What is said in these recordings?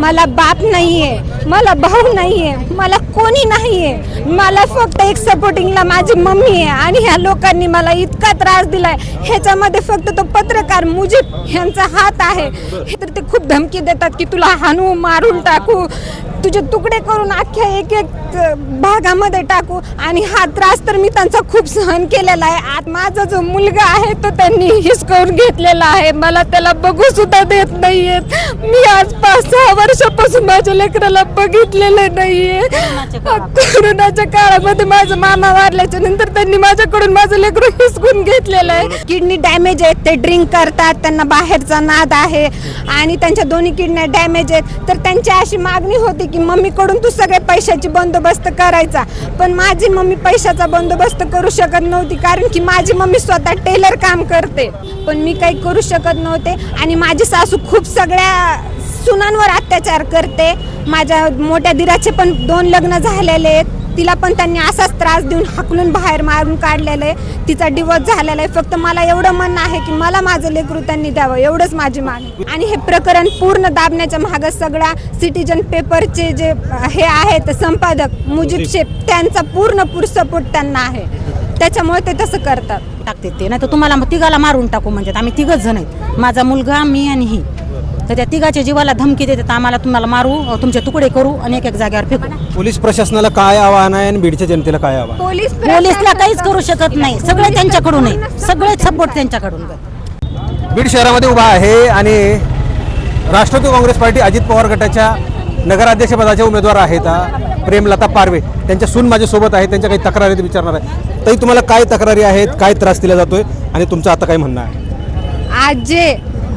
मला बाप नाही आहे मला भाऊ नाही आहे मला कोणी नाही आहे मला फक्त एक सपोर्टिंगला माझी मम्मी आहे आणि ह्या लोकांनी मला इतका त्रास दिलाय. ह्याच्यामध्ये फक्त तो पत्रकार मुजीब ह्यांचा हात आहे. हे तर ते खूप धमकी देतात की तुला हाणू मारून टाकू. तुझे तुकडे करून अख्ख्या एक एक भागामध्ये टाकू आणि हा त्रास तर मी त्यांचा खूप सहन केलेला आहे. आज माझा जो मुलगा आहे तो त्यांनी हिसकावून घेतलेला आहे. मला त्याला बघू सुद्धा देत नाहीयेत मी आज पाच सहा वर्षापासून माझ्या लेकराला बघितलेलं नाहीये. कोरोनाच्या काळामध्ये माझा मामा वारल्याच्या नंतर त्यांनी माझ्याकडून माझं लेकरू हिसकून घेतलेलं आहे. किडनी डॅमेज आहेत ते ड्रिंक करतात त्यांना बाहेरचा नाद आहे आणि त्यांच्या दोन्ही किडन्या डॅमेज आहेत. तर त्यांची अशी मागणी होती की मम्मीकडून तू सगळे पैशाची बंदोबस्त करायचा. पण माझी मम्मी पैशाचा बंदोबस्त करू शकत नव्हती कारण की माझी मम्मी स्वतः टेलर काम करते. पण मी काही करू शकत नव्हते आणि माझी सासू खूप सगळ्या सुनांवर अत्याचार करते. माझ्या मोठ्या दिराचे पण दोन लग्न झालेले आहेत. तिला पण त्यांनी असाच त्रास देऊन हाकलून बाहेर मारून काढलेलं आहे. तिचा डिवोर्स झालेला आहे. फक्त मला एवढं म्हणणं आहे की मला माझं लेकरू त्यांनी द्यावं. एवढंच माझी मागणी. आणि हे प्रकरण पूर्ण दाबण्याच्या मागं सगळा सिटीजन पेपरचे जे हे आहेत संपादक मुजीब शेख त्यांचा पूर्ण सपोर्ट त्यांना आहे. त्याच्यामुळे ते तसं करतात. टाकते ते. नाही तर तुम्हाला मग तिघाला मारून टाकू म्हणजे आम्ही तिघच जण आहेत. माझा मुलगा मी आणि ही. तर त्या तिघाच्या जीवाला धमकी देतात आम्हाला तुम्हाला मारू तुमचे तुकडे करू आणि एक एक जागेवर फेकू. पोलीस प्रशासनाला काय आव्हान आहे आणि बीडच्या जनतेला काय आव्हान पोलीस पोलीसला काहीच करू शकत नाही. सगळे त्यांच्याकडून आहे. सगळे सपोर्ट त्यांच्याकडून बीड शहरामध्ये उभा आहे आणि राष्ट्रवादी काँग्रेस पार्टी अजित पवार गटाच्या नगराध्यक्षपदाचे उमेदवार आहेत प्रेमलता पारवे. त्यांच्या सून माझ्यासोबत आहे त्यांच्या काही तक्रारी विचारणार आहे तरी तुम्हाला काय तक्रारी आहेत? काय त्रास दिला जातोय? आणि तुमचं आता काय म्हणणं आहे? आज जे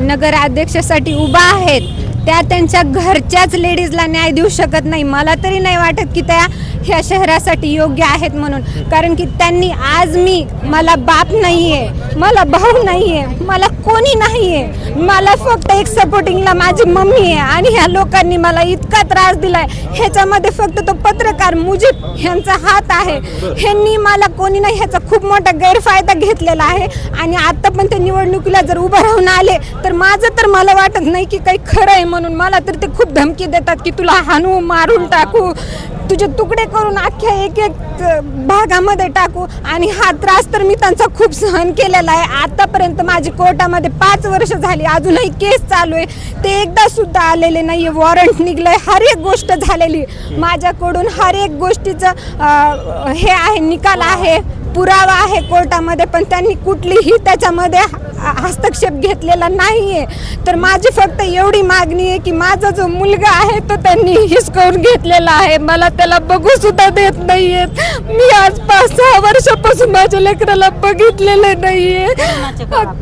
नगराध्यक्षासाठी उभा आहेत. त्या त्यांच्या घरच्याच लेडीजला न्याय देऊ शकत नाही. मला तरी नाही वाटत की त्या ह्या शहरासाठी योग्य आहेत म्हणून. कारण की त्यांनी आज मी मला बाप नाही आहे मला भाऊ नाही आहे मला कोणी नाही आहे मला फक्त एक सपोर्टिंगला माझी मम्मी आहे आणि ह्या लोकांनी मला इतका त्रास दिलाय. ह्याच्यामध्ये फक्त तो पत्रकार मुजीब ह्यांचा हात आहे. ह्यांनी मला कोणी नाही ह्याचा खूप मोठा गैरफायदा घेतलेला आहे. आणि आता पण ते निवडणुकीला जर उभं राहून आले तर माझं तर मला वाटत नाही की काही खरं आहे म्हणून. मला तर ते खूप धमकी देतात की तुला हाणू मारून टाकू. तुझे तुकडे करून अख्ख्या एक एक भागामध्ये टाकू. आणि हा त्रास तर मी त्यांचा खूप सहन केलेला आहे. आतापर्यंत माझी कोर्टामध्ये पाच वर्ष झाली. अजूनही केस चालू आहे. ते एकदा सुद्धा आलेले नाही वॉरंट निघलंय. हर एक गोष्ट झालेली. माझ्याकडून हर एक गोष्टीचं हे आहे निकाल आहे. पुरावा आहे कोर्टामध्ये पण त्यांनी कुठलीही त्याच्यामध्ये हस्तक्षेप घेतलेला नाहीये. तर माझी फक्त एवढी मागणी आहे की माझा जो मुलगा आहे तो त्यांनी हिसकावून घेतलेला आहे. मला त्याला बघू सुद्धा देत नाहीये मी आज पाच सहा वर्ष वर्षापासून माझ्या लेकराला बघितलेलं नाहीये.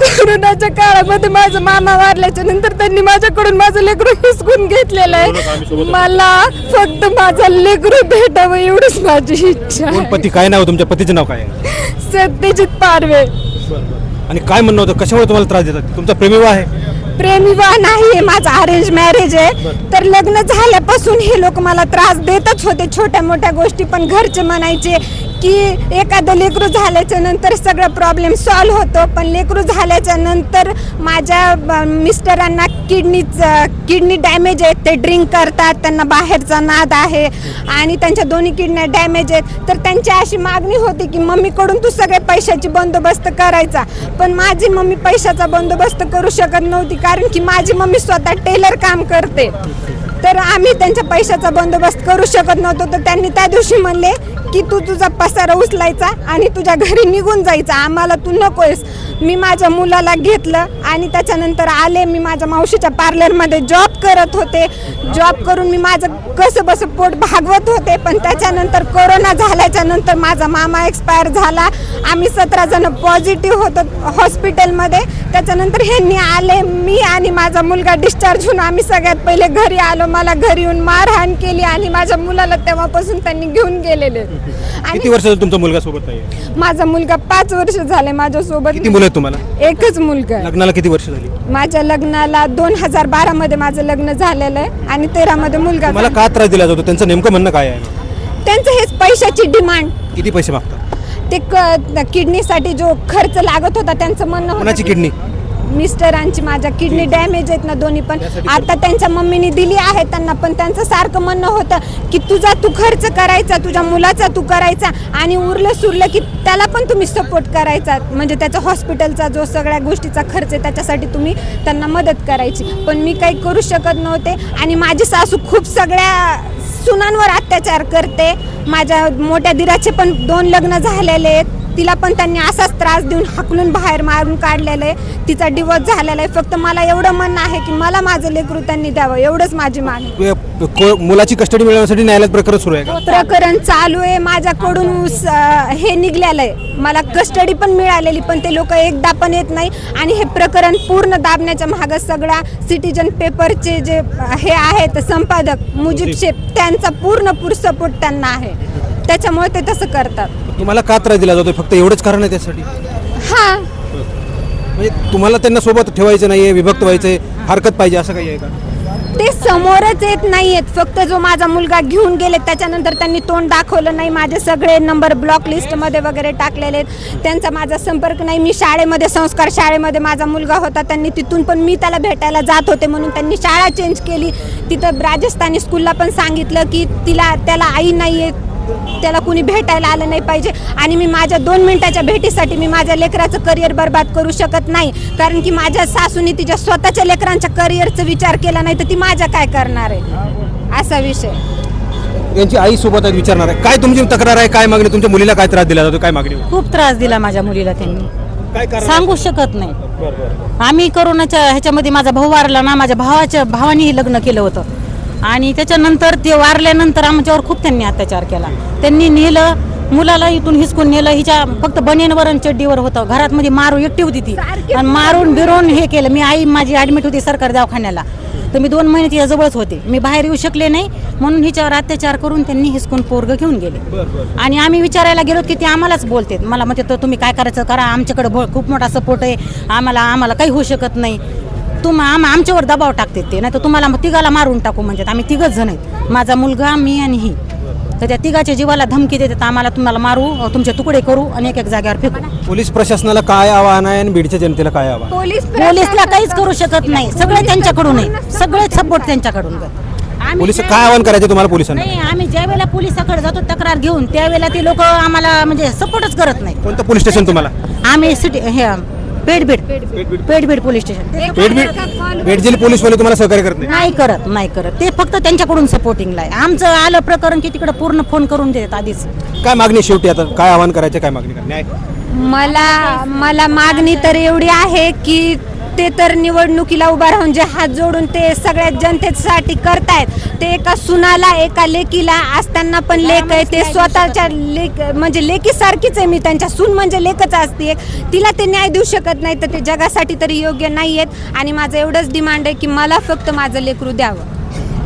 कोरोनाच्या काळामध्ये माझा मामा वारल्याच्या नंतर त्यांनी माझ्याकडून माझं लेकरू हिसकून घेतलेलं आहे. मला फक्त माझा लेकरू भेटावं एवढंच माझी इच्छा कोण पती काय नाव? तुमच्या? पतीचं नाव काय आहे? सत्यजित पारवे. आणि काय म्हणणं होतं? कशामुळे तुम्हाला त्रास देतात? तुमचा प्रेमीविवाह आहे. प्रेमविवाह नाहीये माझा अरेंज मॅरेज आहे. तर लग्न झाल्यापासून हे लोक मला त्रास देतच होते छोट्या मोठ्या गोष्टी पण घरचे म्हणायचे की एखादं लेकरू झाल्याच्यानंतर सगळं प्रॉब्लेम सॉल्व होतो. पण लेकरू झाल्याच्यानंतर माझ्या ब- मिस्टरांना किडनी किडनी डॅमेज आहेत. ते ड्रिंक करतात. त्यांना बाहेरचा नाद आहे. आणि त्यांच्या दोन्ही किडन्या डॅमेज आहेत. तर त्यांची अशी मागणी होती की मम्मीकडून तू सगळे पैशाची बंदोबस्त करायचा. पण माझी मम्मी पैशाचा बंदोबस्त करू शकत नव्हती. कारण की माझी मम्मी स्वतः टेलर काम करते. तर आम्ही त्यांच्या पैशाचा बंदोबस्त करू शकत नव्हतो. तर त्यांनी त्या दिवशी म्हणले की तू तुझा पसारा उचलायचा आणि तुझ्या घरी निघून जायचा. आम्हाला तू नकोयस. मी माझ्या मुलाला घेतलं आणि त्याच्यानंतर आले. मी माझ्या मावशीच्या पार्लरमध्ये जॉब करत होते. जॉब करून मी माझं कसं बसं पोट भागवत होते. पण त्याच्यानंतर कोरोना झाल्याच्यानंतर माझा मामा एक्सपायर झाला. आम्ही सतरा जण पॉझिटिव्ह होतो हॉस्पिटलमध्ये त्याच्यानंतर ह्यांनी आले मी आणि माझा मुलगा डिस्चार्ज होऊन आम्ही सगळ्यात पहिले घरी आलो. मला घरी येऊन मारहाण केली आणि माझ्या मुलाला तेव्हापासून त्यांनी घेऊन गेलेले. किती वर्ष तुमचा मुलगा सोबत नाही माझा मुलगा पाच वर्ष झाले माझ्यासोबत किती मुलं आहेत तुम्हाला? एकच मुलगा आहे. लग्नाला किती वर्ष झाली? माझ्या लग्नाला दोन हजार बारा मध्ये माझं लग्न झालेलं आहे आणि तेरा मध्ये मुलगा तुम्हाला झाला. का त्रास दिला जातो? त्यांचं नेमकं म्हणणं काय आहे? त्यांचं हेच पैशाची डिमांड. किती पैसे मागतात? ते किडनीसाठी जो खर्च लागत होता त्यांचं म्हणणं होतं कोणाची की- किडनी? मिस्टरांची माझ्या किडनी डॅमेज आहेत ना दोन्ही पण. आता त्यांच्या मम्मीने दिली आहे त्यांना पण त्यांचं सारखं म्हणणं होतं की तुझा तू खर्च करायचा तुझ्या मुलाचा तू करायचा आणि उरलं सुरलं की त्याला पण तुम्ही सपोर्ट करायचा. म्हणजे त्याचा हॉस्पिटलचा जो सगळ्या गोष्टीचा खर्च आहे त्याच्यासाठी तुम्ही त्यांना मदत करायची. पण मी काही करू शकत नव्हते आणि माझी सासू खूप सगळ्या सुनांवर अत्याचार करते. माझ्या मोठ्या दिराचे पण दोन लग्न झालेले आहेत. तिला पण त्यांनी असाच त्रास देऊन हाकलून बाहेर मारून काढलेलं आहे. तिचा डिवोर्स झालेला आहे. फक्त मला एवढं म्हणणं आहे की मला माझं लेकरू त्यांनी द्यावं. एवढंच माझी मागणी. मुलाची कस्टडी मिळवण्यासाठी न्यायालयात प्रकरण सुरू आहे प्रकरण चालू आहे. माझ्याकडून स- हे निघलेलं आहे. मला कस्टडी पण मिळालेली पण ते लोक एकदा पण येत नाही. आणि हे प्रकरण पूर्ण दाबण्याच्या मागं सगळ्या सिटीजन पेपरचे जे हे आहेत संपादक मुजीब शेख त्यांचा पूर्णपूर सपोर्ट त्यांना आहे. त्याच्यामुळे ते तसं करतात. तुम्हाला का त्रास दिला जातो फक्त एवढंच कारण आहे त्यासाठी? हा. म्हणजे तुम्हाला त्यांना सोबत ठेवायचं नाहीये विभक्त व्हायचंय हरकत पाहिजे असं काही आहे का? ते समोरच येत नाहीयेत. फक्त जो माझा मुलगा घेऊन गेले त्याच्यानंतर त्यांनी तोंड दाखवलं नाही. माझे सगळे नंबर ब्लॉक लिस्टमध्ये वगैरे टाकलेले आहेत. त्यांचा माझा संपर्क नाही. मी शाळेमध्ये संस्कार शाळेमध्ये माझा मुलगा होता. त्यांनी तिथून पण मी त्याला भेटायला जात होते म्हणून त्यांनी शाळा चेंज केली. तिथं राजस्थानी स्कूलला पण सांगितलं की तिला त्याला आई नाही आहे त्याला कुणी भेटायला आलं नाही पाहिजे. आणि मी माझ्या दोन मिनिटाच्या भेटीसाठी मी माझ्या लेकराचं करिअर बर्बाद करू शकत नाही. कारण की माझ्या सासूनी तिच्या स्वतःच्या लेकरांच्या करिअरचा विचार केला नाही तर ती माझ्या काय करणार आहे? असा विषय. यांची आई सोबत विचारणार आहे. काय तुमची तक्रार आहे? काय मागणी? तुमच्या मुलीला काय त्रास दिला जातो? काय मागणी? खूप त्रास दिला माझ्या मुलीला त्यांनी. काय कारण? सांगू शकत नाही. आम्ही करोनाच्या ह्याच्यामध्ये माझा भाऊ वारला ना माझ्या भावाच्या भावानेही लग्न केलं होतं. आणि त्याच्यानंतर ते वारल्यानंतर आमच्यावर खूप त्यांनी अत्याचार केला. त्यांनी नेलं मुलाला इथून हिसकून नेलं हिच्या फक्त बनेनवर आणि चड्डीवर होतं. घरात मध्ये मारू एकटी होती ती. आणि मारून बिरून हे केलं. मी आई माझी ऍडमिट होती सरकारी दवाखान्याला. तर मी दोन महिने तिच्या जवळच होते. मी बाहेर येऊ शकले नाही. म्हणून हिच्यावर अत्याचार करून त्यांनी हिसकून पोरग घेऊन गेले. आणि आम्ही विचारायला गेलो की ते आम्हालाच बोलते मला म्हणते तर तुम्ही काय करायचं? करा. आमच्याकडे भो- खूप मोठा सपोर्ट आहे. आम्हाला आम्हाला काही होऊ शकत नाही. तुम आम आमच्यावर दबाव टाकते ते नाही तर तुम्हाला तिघाला मारून टाकू म्हणतात. आम्ही तिघच जण आहेत. माझा मुलगा मी आणि ही. तर त्या तिघाच्या जीवाला धमकी देतात. आम्हाला तुम्हाला मारू तुमचे तुकडे करू आणि एक एक जागेवर फेकू. पोलीस प्रशासनाला काय आव्हान आहे आणि बीडच्या जनतेला काय आव्हान पोलीस पोलीसला काहीच करू शकत नाही. सगळे त्यांच्याकडून आहे. सगळे सपोर्ट त्यांच्याकडून आम्ही पोलीस काय आव्हान करायचे तुम्हाला पोलिसांना? नाही आम्ही ज्या वेळेला पोलिसाकडे जातो तक्रार घेऊन त्यावेळेला ते लोक आम्हाला म्हणजे सपोर्टच करत नाही कोणतं पोलीस स्टेशन तुम्हाला? आम्ही सिटी हे पेडबेड पेडबेड. Police station. पेठ बेडजिल पोलीसवाले तुम्हाला सहकार्य करत नाही? नाही करत नाही करत. ते फक्त त्यांच्याकडून सपोर्टिंगला आहे. आमचं आलं प्रकरण की तिकडे पूर्ण फोन करून देतात आधीच. काय मागणी शेवटी आता? काय आव्हान करायचं काय मागणी करणार? मला मला मागणी तर एवढी आहे की ते तर निवडणुकीला उभा राहून जे हात जोडून ते सगळ्या जनतेसाठी करतायत. ते एका सुनाला एका लेकीला असताना पण लेख आहे ते स्वतःच्या लेक म्हणजे लेकीसारखीच आहे मी. त्यांच्या सून म्हणजे लेखच असते तिला ते न्याय देऊ शकत नाही तर ते जगासाठी तरी योग्य नाही आहेत आणि माझं एवढंच डिमांड आहे की मला फक्त माझं लेकरू द्यावं.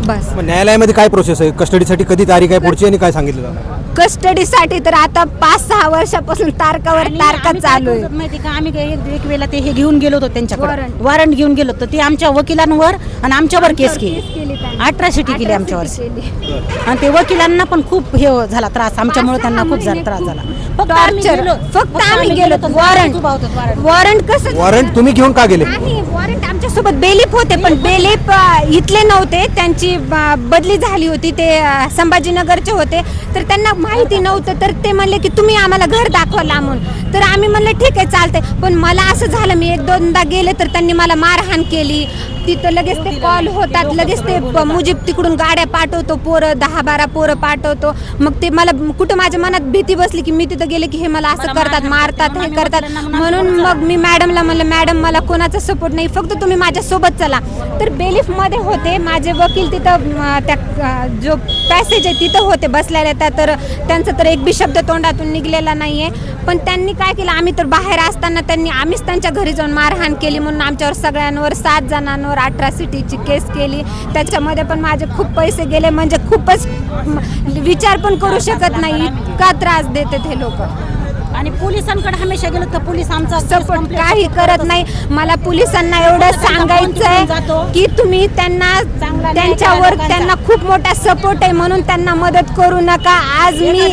बस. न्यायालयामध्ये काय प्रोसेस आहे? कस्टडीसाठी कधी तारीख आहे? पुढची आणि काय सांगितलं जाणार कस्टडीसाठी तर आता पाच सहा वर्षापासून तारकावर आणि तारका आम्ही काय चालू आहे. माहिती का? आम्ही काय एक एक वेळेला ते हे घेऊन गेलो होतो त्यांच्याकडे. वॉरंट. वॉरंट घेऊन गेलो होतो. ते आमच्या वकिलांवर आणि आमच्यावर केस केस केली त्यांनी. अठराशे केली आमच्यावर. आणि ते वकिलांना पण खूप हे झाला त्रास. आम्च्यामुळे त्यांना खूप त्रास झाला. फक्त आम्ही Torture. गेलो फक्त आम्ही गेलो तर वॉरंट. उभा होतो, वॉरंट. वॉरंट कसं वॉरंट तुम्ही घेऊन का गेले? नाही वॉरंट आमच्यासोबत बेलीप होते पण बेलीप अ, इथले नव्हते. त्यांची अ, बदली झाली होती. ते अ, संभाजीनगरचे होते. तर त्यांना माहिती नव्हतं तर ते म्हणले की तुम्ही आम्हाला घर दाखवा लांबून तर आम्ही म्हणलं ठीक आहे चालतंय. पण मला असं झालं मी एक दोनदा गेले तर त्यांनी मला मारहाण केली. तिथं लगेच ते कॉल होतात लगेच ते मुजीब तिकडून गाड्या पाठवतो पोरं दहा बारा पोरं पाठवतो. मग ते मला कुठं माझ्या मनात भीती बसली की मी तिथं गेले की हे मला असं करतात मारतात. हे करतात. म्हणून मग मी मॅडमला म्हणलं मॅडम मला कोणाचा सपोर्ट नाही फक्त तुम्ही माझ्यासोबत चला. तर बेलिफमध्ये होते माझे वकील तिथं त्या जो पॅसेज आहे तिथं होते बसलेल्या त्या तर त्यांचा तर एक बी शब्द तोंडातून निघलेला नाही आहे पण त्यांनी काय केलं आम्ही तर बाहेर असताना त्यांनी आम्हीच त्यांच्या घरी जाऊन मारहाण केली म्हणून आमच्यावर सगळ्यांवर सात जणांवर अठरा सिटीची केस केली. त्याच्यामध्ये पण माझे खूप पैसे गेले. म्हणजे खूपच विचार पण करू शकत नाही. इतका त्रास देते हे लोक. आणि पोलिसांकडे हमेशा गेलो तर पोलीस आमचा सपोर्ट काही करत नाही मला पोलिसांना एवढं सांगायचंय जातो. की तुम्ही त्यांना त्यांच्यावर त्यांना खूप मोठा सपोर्ट आहे म्हणून त्यांना मदत करू नका आज मी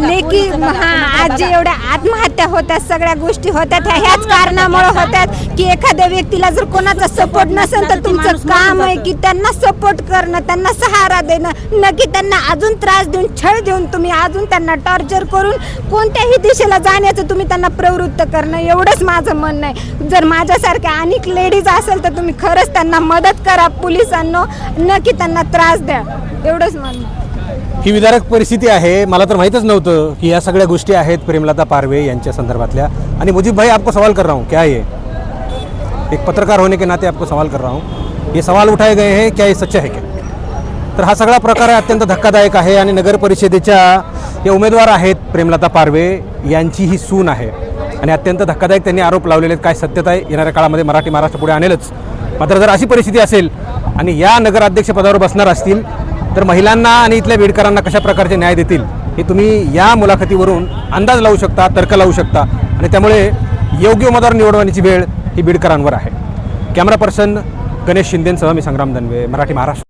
लेकी हा आज जे. एवढ्या आत्महत्या होत्या सगळ्या गोष्टी होत्यात ह्या ह्याच कारणामुळे होत्यात की एखाद्या व्यक्तीला जर कोणाचा सपोर्ट नसेल तर तुमचं काम आहे. की त्यांना सपोर्ट करणं त्यांना सहारा देणं न की त्यांना अजून त्रास देऊन छळ देऊन तुम्ही अजून त्यांना टॉर्चर करून कोणत्याही दिशेला जाण्याचं तुम्ही त्यांना प्रवृत्त करणं? एवढंच माझं म्हणणं आहे. जर माझ्यासारख्या अनेक लेडीज असेल तर तुम्ही खरंच त्यांना मदत करा पोलिसांना. न की त्यांना त्रास द्या. एवढंच म्हणणं ही विदारक परिस्थिती आहे. मला तर माहीतच नव्हतं की या सगळ्या गोष्टी आहेत प्रेमलता पारवे यांच्या संदर्भातल्या. आणि मुजीब भाई आपको सवाल कर रहा हूँ. क्या ये? एक पत्रकार होने के नाते आपको सवाल कर रहा हूँ. ये सवाल उठाए गए हैं. क्या ये सच्च है क्या? तर हा सगळा प्रकार आहे. अत्यंत धक्कादायक आहे. आणि नगर परिषदेच्या या उमेदवार आहेत प्रेमलता पारवे. यांची ही सून आहे. आणि अत्यंत धक्कादायक त्यांनी आरोप लावलेले आहेत. काय सत्यता आहे? येणाऱ्या काळामध्ये मराठी महाराष्ट्र पुढे आणेलच. मात्र जर अशी परिस्थिती असेल आणि या नगराध्यक्षपदावर बसणार असतील तर महिलांना आणि इथल्या बीडकरांना कशा प्रकारचे न्याय देतील? हे तुम्ही या मुलाखतीवरून अंदाज लावू शकता तर्क लावू शकता. आणि त्यामुळे योग्य उमेदवार निवडवण्याची वेळ ही बीडकरांवर आहे. कॅमेरा पर्सन गणेश शिंदेंसह मी संग्राम दनवे मराठी महाराष्ट्र.